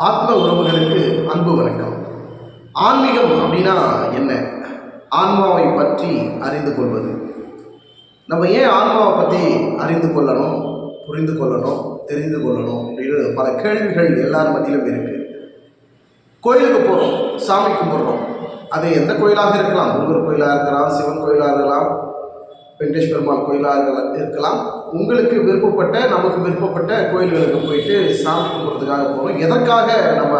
ஆத்ம உறவுகளுக்கு அன்பு வணக்கம். ஆன்மீகம் அப்படின்னா என்ன? ஆன்மாவை பற்றி அறிந்து கொள்வது. நம்ம ஏன் ஆன்மாவை பற்றி அறிந்து கொள்ளணும் புரிந்து கொள்ளணும் தெரிந்து கொள்ளணும் அப்படின்னு பல கேள்விகள் எல்லார் மத்தியிலும் இருக்கு. கோயிலுக்கு போகிறோம் சாமி கும்பிட்றோம். அது எந்த கோயிலாக இருக்கலாம்? முருகர் கோயிலாக இருக்கலாம் சிவன் கோயிலாக இருக்கலாம். வெங்கடேஷ் பெருமாள் கோயிலாக இருக்கலாம். உங்களுக்கு விருப்பப்பட்ட நமக்கு விருப்பப்பட்ட கோயில்களுக்கு போயிட்டு சாமி கும்பிட்றதுக்காக போகிறோம் எதற்காக நம்ம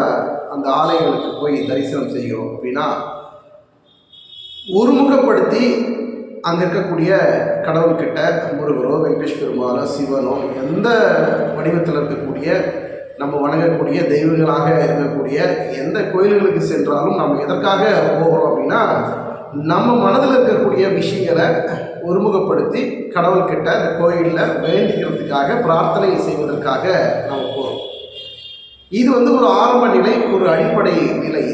அந்த ஆலயங்களுக்கு போய் தரிசனம் செய்கிறோம் அப்படின்னா ஒருமுகப்படுத்தி அங்கே இருக்கக்கூடிய கடவுள்கிட்ட முருகரோ வெங்கடேஷ் பெருமாளோ சிவனோ எந்த வடிவத்தில் இருக்கக்கூடிய நம்ம வணங்கக்கூடிய தெய்வங்களாக இருக்கக்கூடிய எந்த கோயில்களுக்கு சென்றாலும் நம்ம எதற்காக போகிறோம் அப்படின்னா நம்ம மனதில் இருக்கக்கூடிய விஷயங்களை ஒருமுகப்படுத்தி கடவுள்கிட்ட அந்த கோயிலில் வேண்டிக்கிறதுக்காக பிரார்த்தனை செய்வதற்காக நாம் போகிறோம் இது வந்து ஒரு ஆரம்ப நிலை ஒரு அடிப்படை நிலை.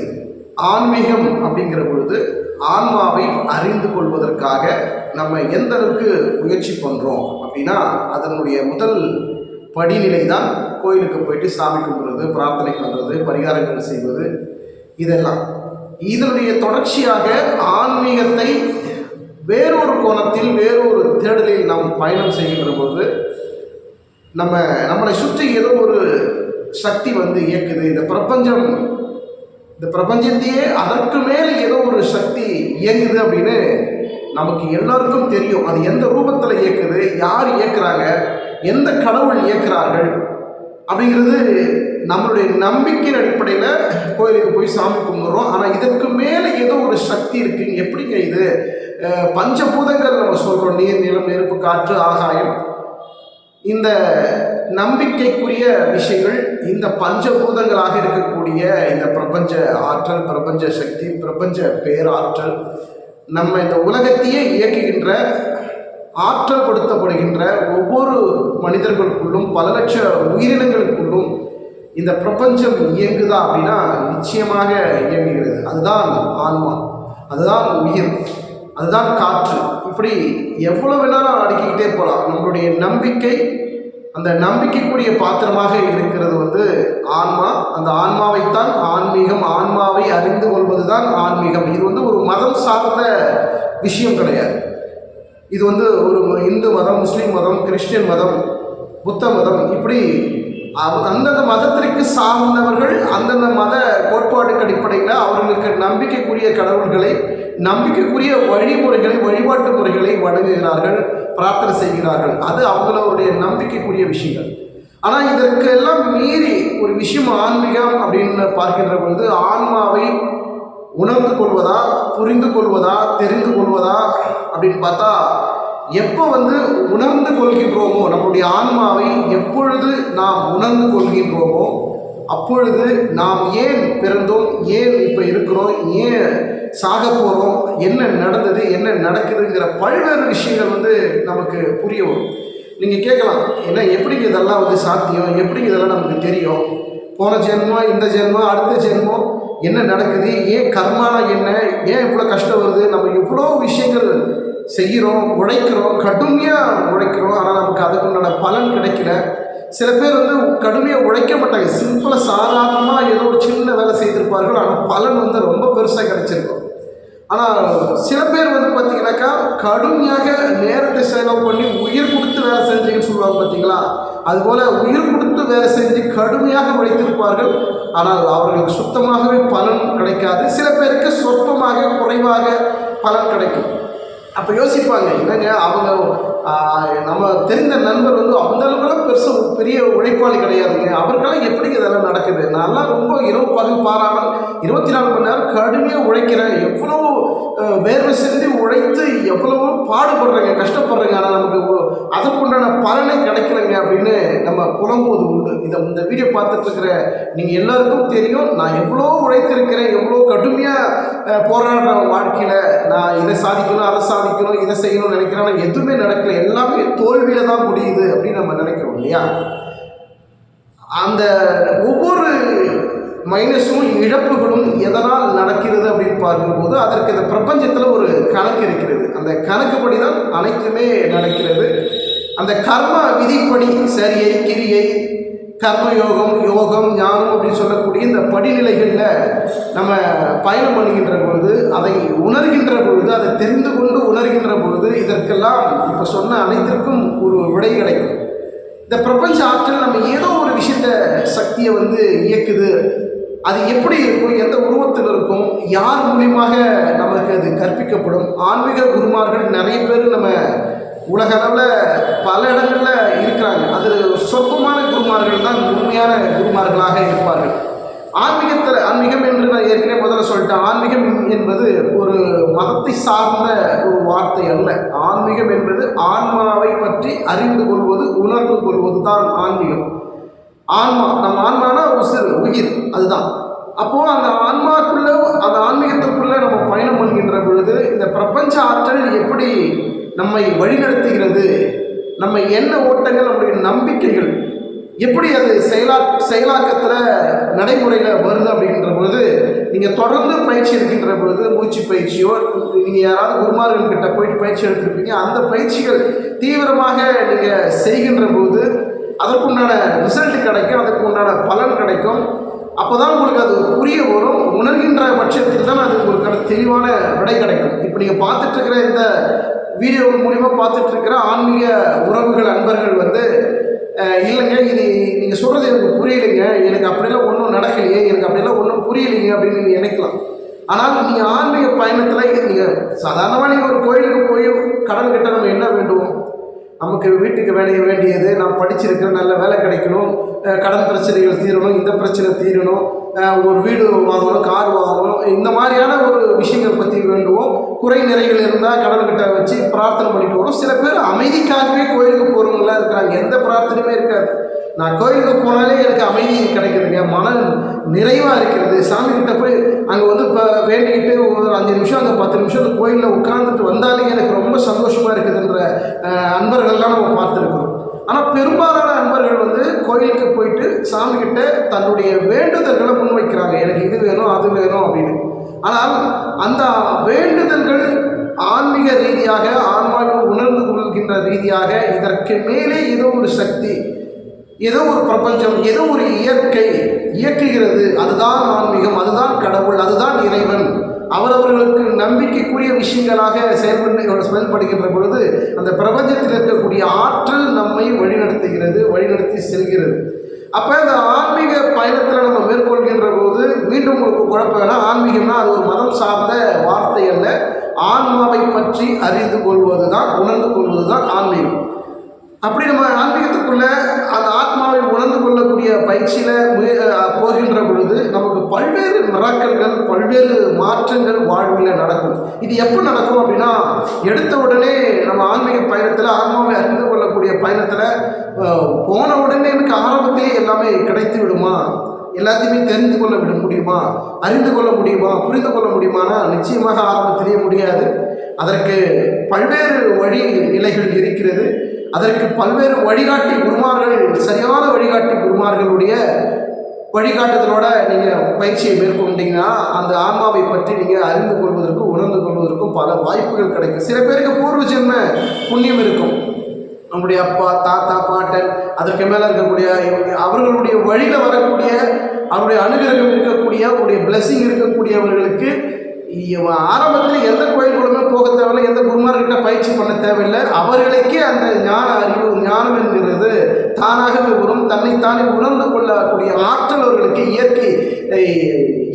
ஆன்மீகம் அப்படிங்கிற பொழுது ஆன்மாவை அறிந்து கொள்வதற்காக நம்ம எந்த அளவுக்கு முயற்சி பண்ணுறோம் அப்படின்னா அதனுடைய முதல் படிநிலை தான் கோயிலுக்கு போயிட்டு சாமி கும்பிட்றது பிரார்த்தனை பண்ணுறது பரிகாரங்கள் செய்வது இதெல்லாம். இதனுடைய தொடர்ச்சியாக ஆன்மீகத்தை வேறொரு கோணத்தில் வேறொரு தேடலில் நாம் பயணம் செய்கின்ற போது நம்ம நம்மளை சுற்றி ஏதோ ஒரு சக்தி வந்து இயக்குது. இந்த பிரபஞ்சம் இந்த பிரபஞ்சத்தையே அதற்கு மேலே ஏதோ ஒரு சக்தி இயங்குது அப்படின்னு நமக்கு எல்லாருக்கும் தெரியும். அது எந்த ரூபத்தில் இயக்குது யார் இயக்குறாங்க எந்த கடவுள் இயக்குறார்கள் அப்படிங்கிறது நம்மளுடைய நம்பிக்கையின் அடிப்படையில் கோயிலுக்கு போய் சாமி கும்பிட்றோம். ஆனால் இதற்கு மேலே ஏதோ ஒரு சக்தி இருக்குங்க எப்படிங்க இது? பஞ்சபூதங்கள் நம்ம சொல்கிறோம் நீர் நிலம் நெருப்பு காற்று ஆகாயம். இந்த நம்பிக்கைக்குரிய விஷயங்கள் இந்த பஞ்சபூதங்களாக இருக்கக்கூடிய இந்த பிரபஞ்ச ஆற்றல் பிரபஞ்ச சக்தி பிரபஞ்ச பேராற்றல் நம்ம இந்த உலகத்தையே இயக்குகின்ற ஆற்றல் படுத்தப்படுகின்ற ஒவ்வொரு மனிதர்களுக்குள்ளும் பல லட்ச உயிரினங்களுக்குள்ளும் இந்த பிரபஞ்சம் இயங்குதா அப்படின்னா நிச்சயமாக இயங்குகிறது. அதுதான் ஆன்மா. அதுதான் உயிர். அதுதான் காற்று. இப்படி எவ்வளோ வேணாலும் அடுக்கிக்கிட்டே போகலாம். நம்மளுடைய நம்பிக்கை அந்த நம்பிக்கைக்குரிய பாத்திரமாக இருக்கிறது வந்து ஆன்மா. அந்த ஆன்மாவைத்தான் ஆன்மீகம் ஆன்மாவை அறிந்து கொள்வது தான் ஆன்மீகம். இது வந்து ஒரு மதம் சார்ந்த விஷயம் கிடையாது. இது வந்து ஒரு இந்து மதம் முஸ்லீம் மதம் கிறிஸ்டியன் மதம் புத்த மதம். இப்படி அந்தந்த மதத்திற்கு சார்ந்தவர்கள் அந்தந்த மத கோட்பாட்டுக்கு அடிப்படையில் அவர்களுக்கு நம்பிக்கைக்குரிய கடவுள்களை நம்பிக்கைக்குரிய வழிமுறைகளை வழிபாட்டு முறைகளை வணங்குகிறார்கள் பிரார்த்தனை செய்கிறார்கள். அது அவங்களுடைய நம்பிக்கைக்குரிய விஷயங்கள். ஆனால் இதற்கு எல்லாம் மீறி ஒரு விஷயம் ஆன்மீகம் அப்படின்னு பார்க்கின்ற பொழுது ஆன்மாவை உணர்ந்து கொள்வதா புரிந்து கொள்வதா தெரிந்து கொள்வதா அப்படின்னு பார்த்தா எப்போ வந்து உணர்ந்து கொள்கின்றோமோ நம்முடைய ஆன்மாவை எப்பொழுது நாம் உணர்ந்து கொள்கின்றோமோ அப்பொழுது நாம் ஏன் பிறந்தோம் ஏன் இப்போ இருக்கிறோம் ஏன் சாக போகிறோம் என்ன நடந்தது என்ன நடக்குதுங்கிற பல்வேறு விஷயங்கள் வந்து நமக்கு புரிய வரும். நீங்கள் கேட்கலாம் ஏன்னா எப்படிங்க இதெல்லாம் வந்து சாத்தியம் எப்படிங்க இதெல்லாம் நமக்கு தெரியும்? போன ஜென்மம் இந்த ஜென்மம் அடுத்த ஜென்மம் என்ன நடக்குது ஏன் கர்மானா என்ன ஏன் இவ்வளோ கஷ்டம் வருது நம்ம இவ்வளோ விஷயங்கள் செய்கிறோம் உழைக்கிறோம் கடுமையாக உழைக்கிறோம். ஆனால் நமக்கு அதுக்குண்டான பலன் கிடைக்கல. சில பேர் வந்து கடுமையாக உழைக்க மாட்டாங்க. சிம்பிளாக சாதாரணமாக ஏதோ ஒரு சின்ன வேலை செய்திருப்பார்கள். ஆனால் பலன் வந்து ரொம்ப பெருசாக கிடைச்சிருக்கும். ஆனால் சில பேர் வந்து பார்த்தீங்கன்னாக்கா கடுமையாக நேரத்தை செலவு பண்ணி உயிர் கொடுத்து வேலை செஞ்சீங்கன்னு சொல்லுவாங்க பார்த்தீங்களா அதுபோல் உயிர் கொடுத்து வேலை செஞ்சு கடுமையாக உழைத்திருப்பார்கள். ஆனால் அவர்களுக்கு சுத்தமாகவே பலன் கிடைக்காது. சில பேருக்கு சொற்பமாக குறைவாக பலன் கிடைக்கும். அப்போ யோசிப்பாங்க என்னங்க அவங்க நம்ம தெரிந்த நண்பர் வந்து அந்த அளவுக்குலாம் பெருசு பெரிய உழைப்பாளி கிடையாதுங்க. அவருக்கெல்லாம் எப்படி இதெல்லாம் நடக்குது? நான்லாம் ரொம்ப இரவு பகல் பாராமல் இருபத்தி நாலு மணி நேரம் கடுமையாக உழைக்கிறேன். எவ்வளோ வேர்வை செஞ்சு உழைத்து எவ்வளவோ பாடுபடுறேங்க கஷ்டப்படுறேங்க. ஆனால் நமக்கு அதற்குண்டான பலனை கிடைக்கலங்க அப்படின்னு நம்ம புலம்புவது உண்டு. இதை இந்த வீடியோ பார்த்துட்டு இருக்கிற நீங்கள் எல்லாருக்கும் தெரியும். நான் எவ்வளோ உழைத்திருக்கிறேன் எவ்வளோ கடுமையாக போராடுற வாழ்க்கையில் நான் இதை சாதிக்கணும் அதை சாதிக்கணும் இதை செய்யணும்னு நினைக்கிறேன் ஆனால் எதுவுமே நடக்கல. எல்லாமே தோல்வியில் தான் முடியுது அப்படின்னு நம்ம நினைக்கிறோம் இல்லையா? அந்த ஒவ்வொரு மைனஸும் இழப்புகளும் எதனால் நடக்கிறது அப்படின்னு பார்க்கும்போது அதற்கு இந்த பிரபஞ்சத்தில் ஒரு கணக்கு இருக்கிறது. அந்த கணக்குப்படி தான் அனைத்துமே நடக்கிறது. அந்த கர்ம விதிப்படி சரியை கிரியை கர்மயோகம் யோகம் ஞானம் அப்படின்னு சொல்லக்கூடிய இந்த படிநிலைகளில் நம்ம பயணம் பண்ணுகின்ற பொழுது அதை உணர்கின்ற பொழுது அதை தெரிந்து கொண்டு உணர்கின்ற பொழுது இதற்கெல்லாம் இப்போ சொன்ன அனைத்திற்கும் ஒரு விடை கிடைக்கும். இந்த பிரபஞ்ச ஆற்றல் நம்ம ஏதோ ஒரு விஷயத்த சக்தியை வந்து இயக்குது. அது எப்படி இருக்கும் எந்த உருவத்தில் இருக்கும் யார் மூலியமாக நமக்கு அது கற்பிக்கப்படும்? ஆன்மீக குருமார்கள் நிறைய பேர் நம்ம உலக அளவில் பல இடங்களில் இருக்கிறாங்க. அது சொற்பமான குருமார்கள் தான் உண்மையான குருமார்களாக இருப்பார்கள். ஆன்மீகத்தில் ஆன்மீகம் என்று நான் ஏற்கனவே முதல்ல சொல்லிட்டேன். ஆன்மீகம் என்பது ஒரு மதத்தை சார்ந்த ஒரு வார்த்தை அல்ல. ஆன்மீகம் என்பது ஆன்மாவை பற்றி அறிந்து கொள்வது உணர்ந்து கொள்வது தான் ஆன்மீகம். ஆன்மா நம்ம ஆன்மானா உசிறு உயிர் அதுதான். அப்போது அந்த ஆன்மாக்குள்ளே அந்த ஆன்மீகத்துக்குள்ளே நம்ம பயணம் பண்ணுகின்ற பொழுது இந்த பிரபஞ்ச ஆற்றல் எப்படி நம்மை வழிநடத்துகிறது. நம்ம என்ன ஓட்டங்கள் நம்முடைய நம்பிக்கைகள். எப்படி அது செயலா செயலாக்கத்தில் நடைமுறையில் வருது அப்படின்ற பொழுது நீங்கள் தொடர்ந்து பயிற்சி எடுக்கின்ற பொழுது மூச்சு பயிற்சியோ நீங்கள் யாராவது குருமார்கள் கிட்ட போயிட்டு பயிற்சி எடுத்துருப்பீங்க அந்த பயிற்சிகள் தீவிரமாக நீங்கள் செய்கின்ற போது அதற்குண்டான ரிசல்ட் கிடைக்கும் அதற்கு உண்டான பலன் கிடைக்கும். அப்போ தான் உங்களுக்கு அது புரிய வரும் உணர்கின்ற பட்சத்தில் தான் அது உங்களுக்கான தெளிவான விடை கிடைக்கும். இப்போ நீங்கள் பார்த்துட்டு இருக்கிற இந்த வீடியோ மூலிமா பார்த்துட்டு இருக்கிற ஆன்மீக உறவுகள் அன்பர்கள் வந்து இல்லைங்க இது நீங்கள் சொல்கிறது எனக்கு புரியலைங்க. எனக்கு அப்படிலாம் ஒன்றும் நடக்கலையே எனக்கு அப்படிலாம் ஒன்றும் புரியலைங்க அப்படின்னு நீங்கள் நினைக்கலாம். ஆனால் நீங்கள் ஆன்மீக பயணத்தில் நீங்கள் சாதாரணமாக நீங்கள் ஒரு கோயிலுக்கு போய் கடன் கிட்ட நம்ம என்ன வேண்டுவோம் நமக்கு வீட்டுக்கு வேலைய வேண்டியது நான் படிச்சிருக்கேன் நல்ல வேலை கிடைக்கணும் கடன் பிரச்சனைகள் தீரணும் இந்த பிரச்சனை தீரணும் ஒரு வீடு வாங்கணும் கார் வாங்கணும் இந்த மாதிரியான ஒரு விஷயங்கள் பற்றி வேண்டுவோம். குறை நிறைகள் இருந்தால் கடவுள்கிட்ட வச்சு பிரார்த்தனை பண்ணிட்டு வரும். சில பேர் அமைதிக்காகவே கோயிலுக்கு போகிறவங்களாம் இருக்கிறாங்க. எந்த பிரார்த்தனையுமே இருக்காது. நான் கோயிலுக்கு போனாலே எனக்கு அமைதி கிடைக்குதுங்க. மன நிறைவாக இருக்கிறது. சாமி கிட்ட போய் அங்கே வந்து இப்போ வேண்டிக்கிட்டு ஒரு அஞ்சு நிமிஷம் அந்த பத்து நிமிஷம் அந்த கோயிலில் உட்கார்ந்துட்டு வந்தாலே எனக்கு ரொம்ப சந்தோஷமாக இருக்குதுன்ற அன்பர்கள்லாம் நம்ம பார்த்துருக்கோம் ஆனால் பெரும்பாலான அன்பர்கள் வந்து கோயிலுக்கு போயிட்டு சாமி கிட்ட தன்னுடைய வேண்டுதல்களை முன்வைக்கிறாங்க. எனக்கு இது வேணும் அது வேணும் அப்படின்னு. ஆனால் அந்த வேண்டுதல்கள் ஆன்மீக ரீதியாக ஆன்மாவை உணர்ந்து கொள்கின்ற ரீதியாக இதற்கு மேலே ஏதோ ஒரு சக்தி ஏதோ ஒரு பிரபஞ்சம் ஏதோ ஒரு இயற்கை இயக்குகிறது. அதுதான் ஆன்மீகம் அதுதான் கடவுள் அதுதான் இறைவன். அவரவர்களுக்கு நம்பிக்கைக்குரிய விஷயங்களாக செயல்படு செயல்படுகின்ற பொழுது அந்த பிரபஞ்சத்தில் இருக்கக்கூடிய ஆற்றல் நம்மை வழிநடத்துகிறது வழிநடத்தி செல்கிறது. அப்போ இந்த ஆன்மீக பயணத்தில் நம்ம மேற்கொள்கின்ற போது மீண்டும் உங்களுக்கு குழப்பம் வேணா ஆன்மீகம்னா அது ஒரு மதம் சார்ந்த வார்த்தை அல்ல. ஆன்மாவை பற்றி அறிந்து கொள்வது தான் உணர்ந்து கொள்வது தான் ஆன்மீகம். அப்படி நம்ம ஆன்மீகத்துக்குள்ள அல்லாவை உணர்ந்து கொள்ளக்கூடிய பயிற்சியில் போகின்ற பொழுது நமக்கு பல்வேறு மிராக்கல்கள் பல்வேறு மாற்றங்கள் வாழ்வில் நடக்கும். இது எப்போ நடக்கும் அப்படின்னா எடுத்த உடனே நம்ம ஆன்மீக பயணத்தில் ஆன்மாவை அறிந்து கொள்ளக்கூடிய பயணத்தில் போன உடனே எனக்கு ஆரம்பத்திலே எல்லாமே கிடைத்து விடுமா? எல்லாத்தையுமே தெரிந்து கொள்ள விட முடியுமா? அறிந்து கொள்ள முடியுமா? புரிந்து கொள்ள முடியுமானா? நிச்சயமாக ஆரம்பத்திலேயே முடியாது. அதற்கு பல்வேறு வழி நிலைகள் இருக்கிறது. அதற்கு பல்வேறு வழிகாட்டி குருமார்கள் சரியான வழிகாட்டி குருமார்களுடைய வழிகாட்டுதலோட நீங்கள் பயிற்சியை மேற்கொண்டீங்கன்னா அந்த ஆன்மாவை பற்றி நீங்கள் அறிந்து கொள்வதற்கும் உணர்ந்து கொள்வதற்கும் பல வாய்ப்புகள் கிடைக்கும். சில பேருக்கு பூர்வ ஜென்ம புண்ணியம் இருக்கும். நம்முடைய அப்பா தாத்தா பாட்டன் அதற்கு மேலே இருக்கக்கூடிய அவர்களுடைய வழியில் வரக்கூடிய அவருடைய அனுகிரகம் இருக்கக்கூடிய அவருடைய பிளெஸிங் இருக்கக்கூடியவர்களுக்கு ஆரம்பத்தில் எந்த கோயில்களுமே போக தேவையில்லை எந்த குருமார்கிட்ட பயிற்சி பண்ண தேவையில்லை. அவர்களுக்கே அந்த ஞான அறிவு ஞானம் என்கிறது தானாகவே வரும். தன்னைத்தானே உணர்ந்து கொள்ளக்கூடிய ஆற்றல் அவர்களுக்கு இயற்கை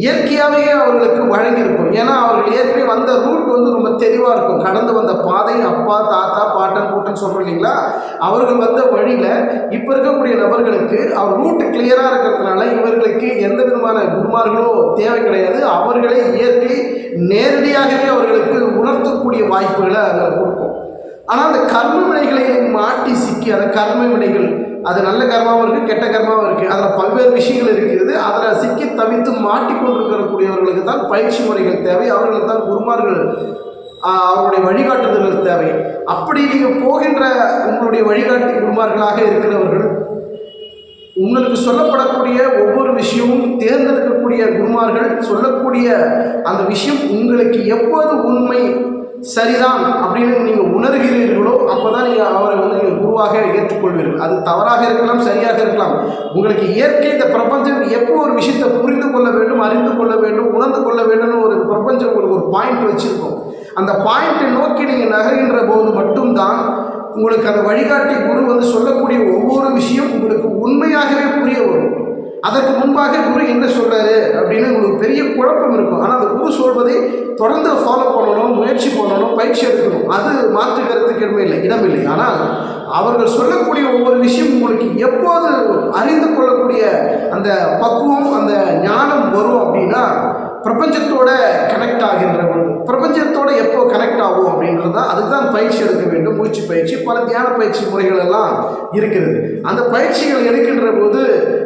இயற்கையாகவே அவர்களுக்கு வழங்கியிருக்கும். ஏன்னா அவர்கள் ஏற்கனவே வந்த ரூட் வந்து ரொம்ப தெளிவாக இருக்கும். கடந்து வந்த பாதை அப்பா தாத்தா பாட்டன் பூட்டன் சொல்கிறோம் இல்லைங்களா? அவர்கள் வந்த வழியில் இப்போ இருக்கக்கூடிய நபர்களுக்கு அவர் ரூட்டு கிளியராக இருக்கிறதுனால இவர்களுக்கு எந்த விதமான குருமார்களோ தேவை கிடையாது. அவர்களே இயற்கை நேரடியாகவே அவர்களுக்கு உணர்த்தக்கூடிய வாய்ப்புகளை அதில் கொடுக்கும். ஆனால் அந்த கர்ம வினைகளை மாட்டி சிக்கி அந்த கர்ம வினைகள் அது நல்ல கர்மாவும் இருக்குது கெட்ட கர்மாவும் இருக்குது அதில் பல்வேறு விஷயங்கள் இருக்கிறது. அதில் சிக்கி தவித்து மாட்டிக்கொண்டிருக்கக்கூடியவர்களுக்கு தான் பயிற்சி முறைகள் தேவை. அவர்களுக்கு தான் குருமார்கள் அவருடைய வழிகாட்டுதல்கள் தேவை. அப்படி நீங்கள் போகின்ற உங்களுடைய வழிகாட்டி குருமார்களாக இருக்கிறவர்கள் உங்களுக்கு சொல்லப்படக்கூடிய ஒவ்வொரு விஷயமும் தேர்ந்தெடுக்கக்கூடிய குருமார்கள் சொல்லக்கூடிய அந்த விஷயம் உங்களுக்கு எப்போது உண்மை சரிதான் அப்படின்னு நீங்கள் உணர்கிறீர்களோ அப்போ தான் நீங்கள் அவரை வந்து நீங்கள் குருவாக ஏற்றுக்கொள்வீர்கள். அது தவறாக இருக்கலாம் சரியாக இருக்கலாம். உங்களுக்கு இயற்கை இந்த பிரபஞ்சம் எப்போ ஒரு விஷயத்தை புரிந்து கொள்ள வேண்டும் அறிந்து கொள்ள வேண்டும் உணர்ந்து கொள்ள வேண்டும்னு ஒரு பிரபஞ்சம் உங்களுக்கு ஒரு பாயிண்ட் வச்சுருக்கோம். அந்த பாயிண்ட்டை நோக்கி நீங்கள் நகர்கின்ற போது மட்டும்தான் உங்களுக்கு அந்த வழிகாட்டி குரு வந்து சொல்லக்கூடிய ஒவ்வொரு விஷயம் உங்களுக்கு உண்மையாகவே புரிய வரும். அதற்கு முன்பாக குரு என்ன சொல்கிறாரு அப்படின்னு உங்களுக்கு பெரிய குழப்பம் இருக்கும். ஆனால் அந்த குரு சொல்வதை தொடர்ந்து ஃபாலோ பண்ணணும் முயற்சி பண்ணணும் பயிற்சி எடுக்கணும். அது மாற்று கருத்துக்கு இடமே இல்லை. இடமில்லை ஆனால் அவர்கள் சொல்லக்கூடிய ஒவ்வொரு விஷயம் உங்களுக்கு எப்போது அறிந்து கொள்ளக்கூடிய அந்த பக்குவம் அந்த ஞானம் வரும் அப்படின்னா பிரபஞ்சத்தோட கனெக்ட் ஆகின்ற பொழுது. பிரபஞ்சத்தோட எப்போ கனெக்ட் ஆகும் அப்படின்றது தான் அதுக்கு தான் பயிற்சி எடுக்க வேண்டும். மூச்சு பயிற்சி பல தியான பயிற்சி முறைகள் எல்லாம் இருக்கிறது. அந்த பயிற்சிகள் எடுக்கின்ற போது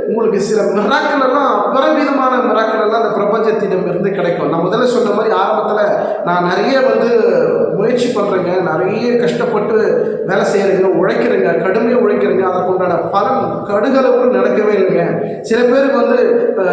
உங்களுக்கு சில மிராக்கள் எல்லாம் பலவிதமான மிராக்கள் எல்லாம் அந்த பிரபஞ்சத்திடம் இருந்து கிடைக்கும். நான் முதல்ல சொன்ன மாதிரி ஆரம்பத்தில் நான் நிறைய வந்து முயற்சி பண்ணுறேங்க நிறைய கஷ்டப்பட்டு வேலை செய்கிறேங்க உழைக்கிறேங்க கடுமையாக உழைக்கிறேங்க. அதற்கு உண்டான பலன் கடுகளவு நடக்கவே இல்லைங்க. சில பேருக்கு வந்து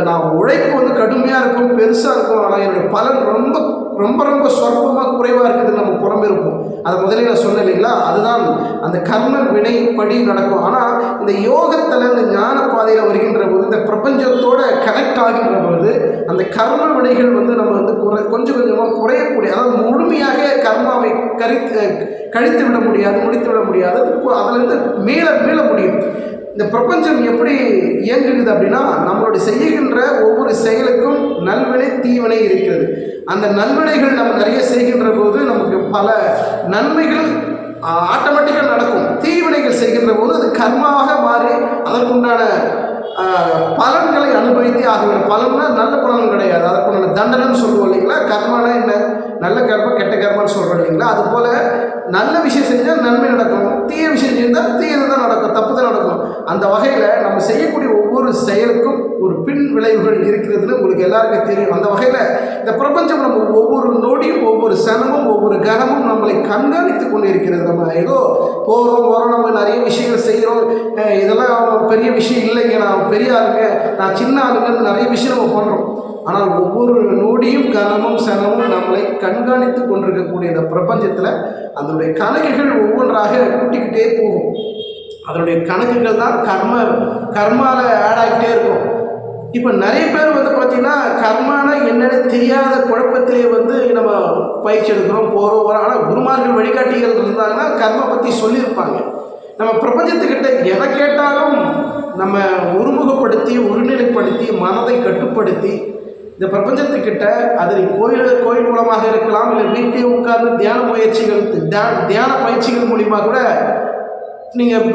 நான் உழைப்பு வந்து கடுமையாக இருக்கும் பெருசாக இருக்கும். ஆனால் என்னுடைய பலன் ரொம்ப ரொம்ப ரொம்ப சொற்பமாக குறைவாக இருக்குது நம்ம புறம்பிருப்போம் அதை முதல்ல நான் சொன்னேன் இல்லைங்களா? அதுதான் அந்த கர்ம வினைப்படி நடக்கும். ஆனால் இந்த யோகத்தில் இந்த ஞான பாதையில் வருகின்ற போது இந்த பிரபஞ்சத்தோட கனெக்ட் ஆகின்ற போது அந்த கர்ம வினைகள் வந்து நம்ம வந்து குறை கொஞ்சம் கொஞ்சமாக குறையக்கூடிய அதாவது முழுமையாக கர்மாவை கரித்து கழித்து விட முடியாது முடித்து விட முடியாது அதிலிருந்து மீள மீள முடியும். இந்த பிரபஞ்சம் எப்படி இயங்குகிறது அப்படின்னா நம்மளுடைய செய்கின்ற ஒவ்வொரு செயலுக்கும் நல்வினை தீவினை இருக்கிறது. அந்த நல்வினைகள் நம்ம நிறைய செய்கின்ற போது நமக்கு பல நன்மைகள் ஆட்டோமேட்டிக்காக நடக்கும். தீவினைகள் செய்கின்ற போது அது கர்மாவாக மாறி அதற்குண்டான பலன்களை அனுபவித்தே ஆக வேண்டும் பலன்னா நல்ல பலன் கிடையாது. அதற்குண்டான தண்டனைன்னு சொல்லுவோம் இல்லைங்களா? கர்மானா என்ன? நல்ல கர்மம் கெட்ட கர்மம்னு சொல்கிறோம் இல்லைங்களா? அது போல் நல்ல விஷயம் செஞ்சால் நன்மை நடக்கும். தீய விஷயம் செஞ்சால் தீயது தான் நடக்கும் தப்பு தான் நடக்கும். அந்த வகையில் நம்ம செய்யக்கூடிய ஒவ்வொரு செயலுக்கும் ஒரு பின் விளைவுகள் இருக்கிறதுன்னு உங்களுக்கு எல்லாருக்கும் தெரியும். அந்த வகையில் இந்த பிரபஞ்சம் நம்ம ஒவ்வொரு நொடியும் ஒவ்வொரு சனமும் ஒவ்வொரு கணமும் நம்மளை கண்காணித்து கொண்டு இருக்கிறது நம்ம ஏதோ போகிறோம் வரோம் நம்ம நிறைய விஷயங்கள் செய்கிறோம் இதெல்லாம் பெரிய விஷயம் இல்லைங்க நான் பெரிய ஆளுங்க நான் சின்ன ஆளுங்கன்னு நிறைய விஷயம் நம்ம பண்ணுறோம் ஆனால் ஒவ்வொரு நொடியும் கனமும் சனமும் நம்மளை கண்காணித்து கொண்டிருக்கக்கூடிய இந்த பிரபஞ்சத்தில் அதனுடைய கணக்குகள் ஒவ்வொன்றாக கூட்டிக்கிட்டே போகும். அதனுடைய கணக்குகள் தான் கர்ம கர்மால ஆட் ஆகிட்டே இருக்கும். இப்போ நிறைய பேர் வந்து பார்த்தீங்கன்னா கர்மானா என்னன்னு தெரியாத குழப்பத்திலே வந்து நம்ம பயிற்சி எடுக்கிறோம் போகிறோம் வரோம். ஆனால் குருமார்கள் வழிகாட்டிகள் இருந்தாங்கன்னா கர்மா பற்றி சொல்லியிருப்பாங்க. நம்ம பிரபஞ்சத்துக்கிட்ட எதை கேட்டாலும் நம்ம ஒருமுகப்படுத்தி ஒருநிலைப்படுத்தி மனதை கட்டுப்படுத்தி இந்த பிரபஞ்சத்துக்கிட்ட அது கோயில் கோயில் மூலமாக இருக்கலாம் இல்லை வீட்டிலே உட்கார்ந்து தியான முயற்சிகள் தியா- தியான பயிற்சிகள் மூலிமா கூட நீங்கள்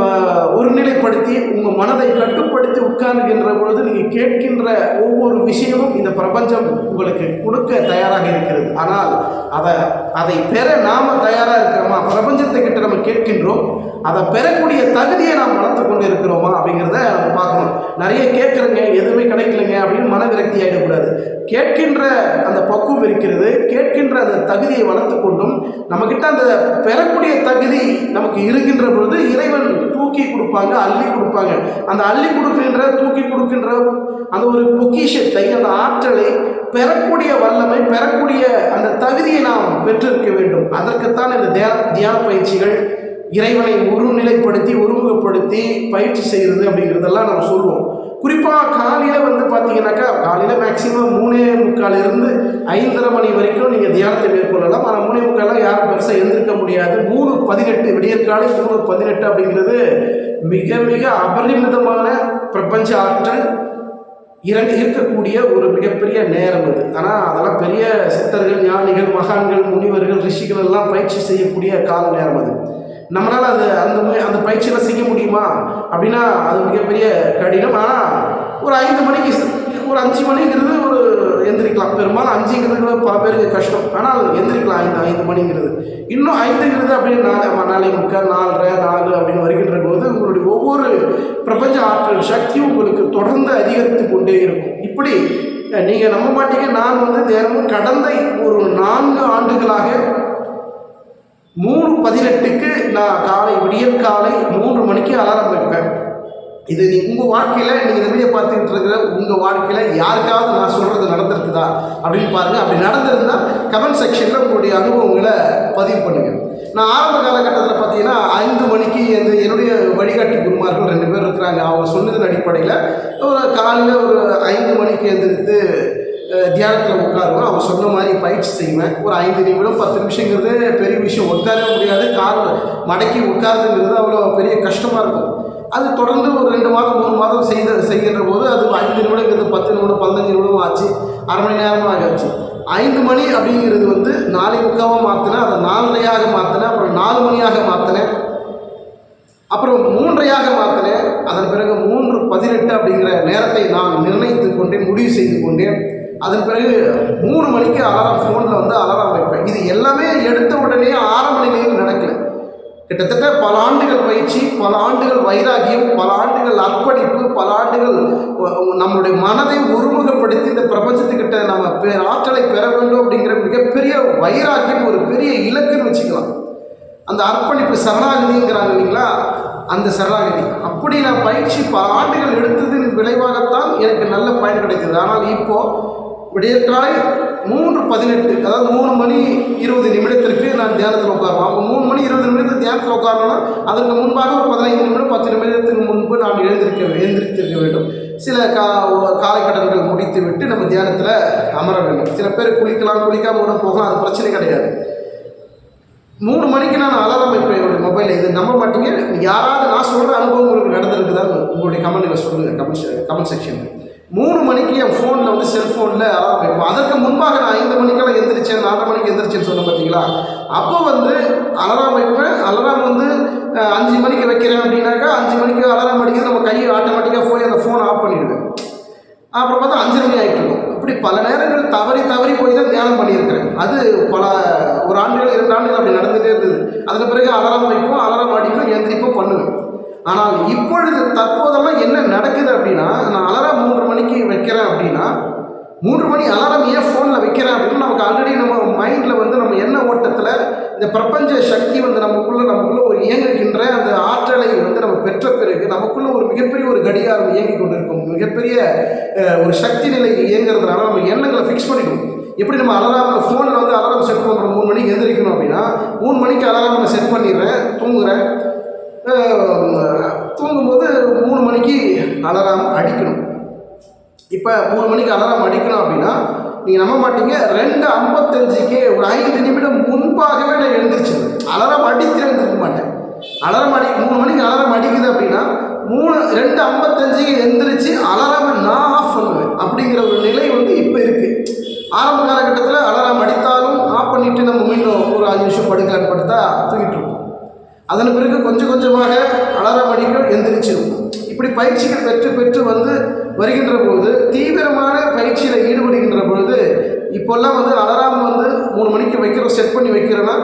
ஒருநிலைப்படுத்தி உங்கள் மனதை கட்டுப்படுத்தி உட்கார்ந்துகின்ற பொழுது நீங்கள் கேட்கின்ற ஒவ்வொரு விஷயமும் இந்த பிரபஞ்சம் உங்களுக்கு கொடுக்க தயாராக இருக்கிறது. ஆனால் அதை அதை பெற நாம தயாராக இருக்கிறோமா? பிரபஞ்சத்தை கிட்ட நம்ம கேட்கின்றோம். அதை பெறக்கூடிய தகுதியை நாம் வளர்த்து கொண்டு இருக்கிறோமா அப்படிங்கிறத நம்ம பார்க்கணும். நிறைய கேட்குறங்க எதுவுமே கிடைக்கலங்க அப்படின்னு மன விரக்தி ஆகிடக்கூடாது கேட்கின்ற அந்த பக்குவம் இருக்கிறது. கேட்கின்ற அந்த தகுதியை வளர்த்து கொண்டும் நம்மக்கிட்ட அந்த பெறக்கூடிய தகுதி நமக்கு இருக்கின்ற பொழுது இறை இறைவன் தூக்கி கொடுப்பாங்க அள்ளி கொடுப்பாங்க. அந்த அள்ளி கொடுக்கின்ற தூக்கி கொடுக்கின்ற அந்த ஒரு பொக்கிஷத்தை அந்த ஆற்றலை பெறக்கூடிய வல்லமை பெறக்கூடிய அந்த தகுதியை நாம் பெற்றிருக்க வேண்டும். அதற்குத்தான் இந்த தியான தியான பயிற்சிகள் இறைவனை ஒருநிலைப்படுத்தி ஒருமுகப்படுத்தி பயிற்சி செய்கிறது அப்படிங்கிறதெல்லாம் நம்ம சொல்லுவோம். குறிப்பாக காலையில் வந்து பார்த்தீங்கன்னாக்கா காலையில் மேக்ஸிமம் மூணே முக்கால் இருந்து ஐந்தரை மணி வரைக்கும் நீங்கள் தியானத்தை மேற்கொள்ளலாம். ஆனால் மூணே முக்காலாம் யாரும் பெருசாக எழுந்திருக்க முடியாது. மூணு பதினெட்டு விடியற்காலை மூணு பதினெட்டு அப்படிங்கிறது மிக மிக அபரிமிதமான பிரபஞ்ச ஆற்றல் இறங்க இருக்கக்கூடிய ஒரு மிகப்பெரிய நேரம் அது. ஆனால் அதெல்லாம் பெரிய சித்தர்கள் ஞானிகள் மகான்கள் முனிவர்கள் ரிஷிகள் எல்லாம் பயிற்சி செய்யக்கூடிய கால நேரம் அது. நம்மளால் அது அந்த அந்த பயிற்சியெல்லாம் செய்ய முடியுமா? அப்படின்னா அது மிகப்பெரிய கடினம். ஆனால் ஒரு ஐந்து மணிக்கு ஒரு அஞ்சு மணிங்கிறது ஒரு எந்திரிக்கலாம். பெரும்பாலும் அஞ்சுங்கிறது பல பேருக்கு கஷ்டம். ஆனால் எந்திரிக்கலாம் ஐந்து ஐந்து மணிங்கிறது. இன்னும் ஐந்துங்கிறது அப்படின்னு நாலு நாளை முக்கால் நாலரை நாலு அப்படின்னு வருகின்ற போது உங்களுடைய ஒவ்வொரு பிரபஞ்ச ஆற்றல் சக்தியும் உங்களுக்கு தொடர்ந்து அதிகரித்து கொண்டே இருக்கும். இப்படி நீங்கள் நம்ப மாட்டீங்க நான் வந்து தினமும் கடந்த ஒரு நான்கு ஆண்டுகளாக மூணு பதினெட்டுக்கு நான் காலை விடியல் காலை மூன்று மணிக்கு அலாரம் வைப்பேன். இது நீ உங்கள் வாழ்க்கையில் நீங்கள் இந்த வீடியோ பார்த்துக்கிட்டு இருக்கிற உங்கள் வாழ்க்கையில் யாருக்காவது நான் சொல்கிறது நடந்திருக்குதா? அப்படின்னு பாருங்கள் அப்படி நடந்திருந்தால் கமெண்ட் செக்ஷனில் உங்களுடைய அனுபவங்களை பதிவு பண்ணுங்கள் நான் ஆரம்ப காலகட்டத்தில் பார்த்தீங்கன்னா ஐந்து மணிக்கு எந்த என்னுடைய வழிகாட்டி குருமார்கள் ரெண்டு பேர் இருக்கிறாங்க. அவங்க சொன்னதன் அடிப்படையில் ஒரு காலையில் ஒரு ஐந்து மணிக்கு எழுந்திரித்து தியானத்தில் உட்காருவேன் அவங்க சொன்ன மாதிரி பயிற்சி செய்வேன். ஒரு ஐந்து நிமிடம் பத்து நிமிஷங்கிறது பெரிய விஷயம். உட்காரவே முடியாது. கால் மடக்கி உட்காருங்கிறது அவ்வளோ பெரிய கஷ்டமாக இருக்கும். அது தொடர்ந்து ஒரு ரெண்டு மாதம் மூணு மாதம் செய்த செய்கின்ற போது அது ஐந்து நிமிடங்கிறது பத்து நிமிடம் பதினஞ்சு நிமிடம் ஆச்சு. அரை மணி நேரமாக ஆச்சு ஐந்து மணி அப்படிங்கிறது வந்து நாளை முக்காவாக மாற்றினேன் அதை நாலரையாக மாற்றினேன் அப்புறம் நாலு மணியாக மாற்றினேன் அப்புறம் மூன்றையாக மாற்றினேன் அதன் பிறகு மூன்று பதினெட்டு அப்படிங்கிற நேரத்தை நான் நிர்ணயித்து கொண்டேன் முடிவு செய்து கொண்டேன். அதன் பிறகு மூணு மணிக்கு அலாரம் ஃபோனில் வந்து அலாரம் வைப்பேன். இது எல்லாமே எடுத்த உடனே ஆரம்ப நிலையில் நடக்கல. கிட்டத்தட்ட பல ஆண்டுகள் பயிற்சி பல ஆண்டுகள் வைராகியம் பல ஆண்டுகள் அர்ப்பணிப்பு பல ஆண்டுகள் நம்முடைய நம்மளுடைய மனதை ஒருமுகப்படுத்தி இந்த பிரபஞ்சத்துக்கிட்ட நம்ம பெ- ஆற்றலை பெற வேண்டும் அப்படிங்கிற மிகப்பெரிய வைராகியம் ஒரு பெரிய இலக்குன்னு வச்சுக்கலாம். அந்த அர்ப்பணிப்பு சரணாகதிங்கிறாங்க இல்லைங்களா? அந்த சரணாகதி. அப்படி நான் பயிற்சி பல ஆண்டுகள் எடுத்ததின் விளைவாகத்தான் எனக்கு நல்ல பயன் கிடைத்தது. ஆனால் இப்போது விடியற்காலை மூன்று பதினெட்டு அதாவது மூணு மணி இருபது நிமிடத்திற்கு நான் தியானத்தில் உட்காருவேன். அப்போ மூணு மணி இருபது நிமிடத்தில் தியானத்தில் உட்காரணும்னா அதற்கு முன்பாக ஒரு பதினைந்து நிமிடம் பத்து நிமிடத்துக்கு முன்பு நான் எழுந்திருக்க எழுந்திருத்திருக்க வேண்டும். சில கா காலக்கடன்கள் முடித்து விட்டு நம்ம தியானத்தில் அமர வேண்டும். சில பேர் குளிக்கலாம் குளிக்காம கூட போகலாம் அது பிரச்சனை கிடையாது. மூணு மணிக்கு நான் அலாரம் வைப்பேன் என்னுடைய மொபைலில். இது நம்ப மாட்டீங்க. யாராவது நான் சொல்கிற அனுபவம் உங்களுக்கு நடந்திருக்குதான்னு உங்களுடைய கமெண்ட்டில் சொல்லுங்கள் கமெண்ட் கமெண்ட் செக்ஷனில். மூணு மணிக்கு என் ஃபோனில் வந்து செல்ஃபோனில் அலாரம் வைப்பேன் அதற்கு முன்பாக நான் ஐந்து மணிக்கெல்லாம் எந்திரிச்சேன் நாலரை மணிக்கு எந்திரிச்சேன்னு சொன்னேன் பார்த்தீங்களா அப்போ வந்து அலாரம் வைப்பேன். அலாரம் வந்து அஞ்சு மணிக்கு வைக்கிறேன் அப்படின்னாக்கா அஞ்சு மணிக்கு அலாரம் அடிக்கிறது நம்ம கையை ஆட்டோமேட்டிக்காக போய் அந்த ஃபோனை ஆஃப் பண்ணிவிடுவேன் அப்புறம் பார்த்தா அஞ்சு மணி ஆகிட்டு இருக்கும். இப்படி பல நேரங்கள் தவறி தவறி போய் தான் தியானம் பண்ணியிருக்கிறேன். அது பல ஒரு ஆண்டுகள் இரண்டு ஆண்டுகள் அப்படி நடந்துகிட்டே இருந்தது. அதன் பிறகு அலாரம் வைப்போம் அலாரம் அடிக்கும் எந்திரிப்போம் பண்ணுவேன். ஆனால் இப்பொழுது தற்போதெல்லாம் என்ன நடக்குது அப்படின்னா நான் அலாரம் மூன்று மணிக்கு வைக்கிறேன் அப்படின்னா மூன்று மணி அலாரம் ஏன் ஃபோனில் வைக்கிறேன் அப்படின்னு நமக்கு ஆல்ரெடி நம்ம மைண்டில் வந்து நம்ம எண்ண ஓட்டத்தில் இந்த பிரபஞ்ச சக்தி வந்து நமக்குள்ளே நமக்குள்ளே ஒரு இயங்குகின்ற அந்த ஆற்றலை வந்து நம்ம பெற்ற பிறகு நமக்குள்ளே ஒரு மிகப்பெரிய ஒரு கடிகாரம் இயங்கி கொண்டிருக்கும் மிகப்பெரிய அஹ், ஒரு சக்தி நிலை இயங்குறதுனால நம்ம எண்ணங்களை ஃபிக்ஸ் பண்ணிக்கணும் எப்படி நம்ம அலாரம் ஃபோனில் வந்து அலாரம் செட் பண்ணுறோம் மூணு மணிக்கு எந்திரிக்கணும் அப்படின்னா மூணு மணிக்கு அலாரம் நான் செட் பண்ணிடுறேன் தூங்குறேன் அஹ், தூங்கும்போது மூணு மணிக்கு அலாரம் அடிக்கணும் இப்போ மூணு மணிக்கு அலாரம் அடிக்கணும் அப்படின்னா நீங்கள் நம்ப மாட்டீங்க ரெண்டு ஐம்பத்தஞ்சுக்கே ஒரு ஐந்து நிமிடம் முன்பாகவே நான் எழுந்திரிச்சிருவேன் அலாரம் அடிக்கிறேன்னு இருக்க மாட்டேன். அலாரம் அடி மூணு மணிக்கு அலாரம் அடிக்குது அப்படின்னா மூணு ரெண்டு ஐம்பத்தஞ்சுக்கு எந்திரிச்சு அலாரம் நான் ஆஃப் பண்ணுவேன். அப்படிங்கிற ஒரு நிலை வந்து இப்போ இருக்குது ஆரம்ப காலகட்டத்தில் அலாரம் அடித்தாலும் ஆஃப் பண்ணிவிட்டு நம்ம மீண்டும் ஒரு அஞ்சு நிமிஷம் படுக்கலான்னு படுத்தா தூக்கிட்டு இருப்போம். அதன் பிறகு கொஞ்சம் கொஞ்சமாக அலாரம் அடிக்கும் எந்திரிச்சிருக்கும் இப்படி பயிற்சிகள் பெற்று பெற்று வந்து வருகின்ற போது தீவிரமான பயிற்சியில் ஈடுபடுகின்ற பொழுது இப்போல்லாம் வந்து அலாரம் வந்து மூணு மணிக்கு வைக்கிறோம் செட் பண்ணி வைக்கிறோன்னா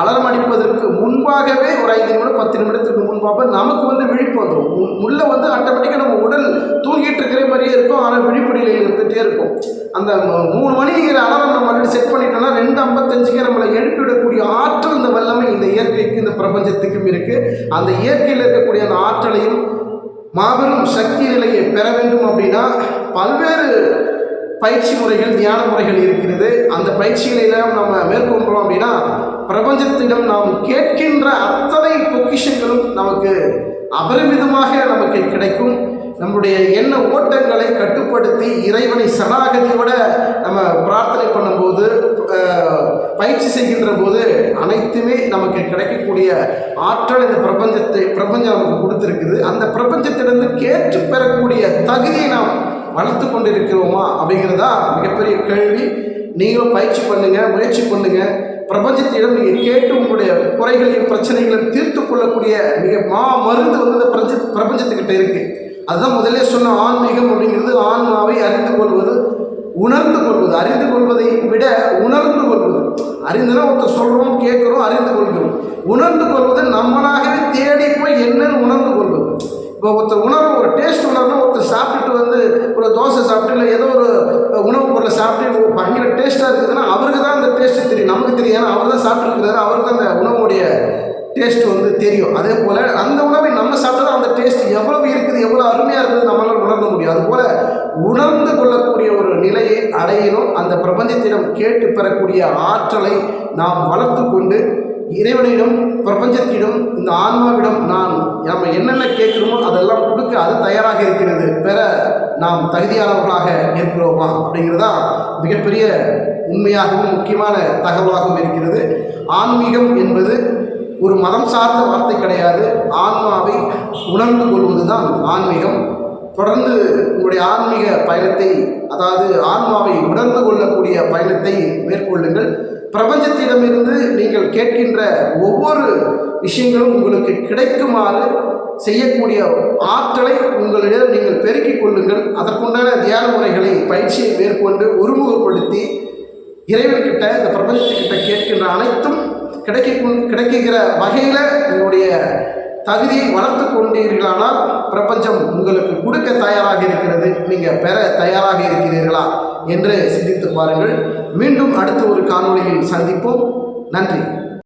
அலாரம் அடிப்பதற்கு முன்பாகவே ஒரு ஐந்து நிமிடம் பத்து நிமிடத்துக்கு முன்பாக நமக்கு வந்து விழிப்பு வந்துடும் உள்ள வந்து ஆட்டோமேட்டிக்காக நம்ம உடல் தூங்கிட்டு இருக்கிற மாதிரியே இருக்கும். ஆனால் விழிப்படியில் இருந்துகிட்டே இருக்கும். அந்த மூணு மணிங்கிற அலாரம் நம்ம ஆல்ரெடி செட் பண்ணிட்டோம்னா ரெண்டு ஐம்பத்தஞ்சுக்கே நம்மளை எழுப்பிவிடக்கூடிய ஆற்றல் இந்த வல்லமை இந்த இயற்கைக்கு இந்த பிரபஞ்சத்துக்கும் இருக்குது அந்த இயற்கையில் இருக்கக்கூடிய அந்த ஆற்றலையும் மாபெரும் சக்தி நிலையை பெற வேண்டும் அப்படின்னா பல்வேறு பயிற்சி முறைகள் தியான முறைகள் இருக்கிறது. அந்த பயிற்சிகளை நம்ம மேற்கொண்டோம் அப்படின்னா பிரபஞ்சத்திடம் நாம் கேட்கின்ற அத்தனை பொக்கிஷங்களும் நமக்கு அபரிமிதமாக நமக்கு கிடைக்கும். நம்முடைய எண்ண ஓட்டங்களை கட்டுப்படுத்தி இறைவனை சனாகதியோட நம்ம பிரார்த்தனை பண்ணும்போது பயிற்சி செய்கின்ற போது அனைத்துமே நமக்கு கிடைக்கக்கூடிய ஆற்றல் இந்த பிரபஞ்சத்தை பிரபஞ்சம் நமக்கு கொடுத்துருக்குது. அந்த பிரபஞ்சத்திலிருந்து கேட்டு பெறக்கூடிய தகுதியை நாம் வளர்த்து கொண்டிருக்கிறோமா அப்படிங்கிறதா மிகப்பெரிய கேள்வி. நீங்களும் பயிற்சி பண்ணுங்கள் முயற்சி பண்ணுங்கள் பிரபஞ்சத்திடம் நீங்கள் கேட்டு உங்களுடைய குறைகளையும் பிரச்சனைகளையும் தீர்த்து கொள்ளக்கூடிய மிக மா மருந்து வந்து இந்த பிரபஞ்ச பிரபஞ்சத்துக்கிட்ட இருக்கு. அதுதான் முதல்ல சொன்ன ஆன்மீகம் அப்படிங்கிறது ஆன்மாவை அறிந்து கொள்வது உணர்ந்து கொள்வது. அறிந்து கொள்வதை விட உணர்ந்து கொள்வது. அறிந்துனா ஒருத்தர் சொல்கிறோம் கேட்குறோம் அறிந்து கொள்கிறோம். உணர்ந்து கொள்வது நம்மளாகவே தேடி போய் என்னன்னு உணர்ந்து கொள்வது. இப்போ ஒருத்தர் உணர்வு ஒரு டேஸ்ட் உணர்வுனா ஒருத்தர் சாப்பிட்டுட்டு வந்து ஒரு தோசை சாப்பிட்டு இல்லை ஏதோ ஒரு உணவுப் பொருளை சாப்பிட்டு பயங்கர டேஸ்ட்டாக இருக்குது அவருக்கு தான் அந்த டேஸ்ட்டு தெரியும் நமக்கு தெரியும் ஏன்னா அவர் தான் சாப்பிட்டுருக்கிறாரு அவருக்கு தான் அந்த உணவுடைய டேஸ்ட் வந்து தெரியும். அதே போல் அந்த உணவை நம்ம சாப்பிட்டா அந்த டேஸ்ட் எவ்வளவு இருக்குது எவ்வளோ அருமையாக இருக்குது நம்மளால் உணர்ந்த முடியும். அதுபோல் உணர்ந்து கொள்ளக்கூடிய ஒரு நிலையை அடையணும். அந்த பிரபஞ்சத்திடம் கேட்டு பெறக்கூடிய ஆற்றலை நாம் வளர்த்து கொண்டு இறைவனிடம் பிரபஞ்சத்திடம் இந்த ஆன்மாவிடம் நான் நம்ம என்னென்ன கேட்குறோமோ அதெல்லாம் கொடுக்க அது தயாராக இருக்கிறது. பெற நாம் தகுதியானவர்களாக இருக்கிறோமா அப்படிங்கிறதா மிகப்பெரிய உண்மையாகவும் முக்கியமான தகவலாகவும் இருக்கிறது. ஆன்மீகம் என்பது ஒரு மதம் சார்ந்த வார்த்தை கிடையாது. ஆன்மாவை உணர்ந்து கொள்வது தான் ஆன்மீகம். தொடர்ந்து உங்களுடைய ஆன்மீக பயணத்தை அதாவது ஆன்மாவை உணர்ந்து கொள்ளக்கூடிய பயணத்தை மேற்கொள்ளுங்கள். பிரபஞ்சத்திடமிருந்து நீங்கள் கேட்கின்ற ஒவ்வொரு விஷயங்களும் உங்களுக்கு கிடைக்குமாறு செய்யக்கூடிய ஆற்றலை உங்களிடம் நீங்கள் பெருக்கிக் கொள்ளுங்கள். அதற்குண்டான தியான முறைகளை பயிற்சியை மேற்கொண்டு ஒருமுகப்படுத்தி இறைவன்கிட்ட இந்த பிரபஞ்சத்துக்கிட்ட கேட்கின்ற அனைத்தும் கிடைக்க கிடைக்கிற வகையில் உங்களுடைய தகுதியை வளர்த்து கொண்டீர்களானால் பிரபஞ்சம் உங்களுக்கு கொடுக்க தயாராக இருக்கிறது. நீங்கள் பெற தயாராக இருக்கிறீர்களா என்று சிந்தித்து பாருங்கள். மீண்டும் அடுத்த ஒரு காணொலியில் சந்திப்போம். நன்றி.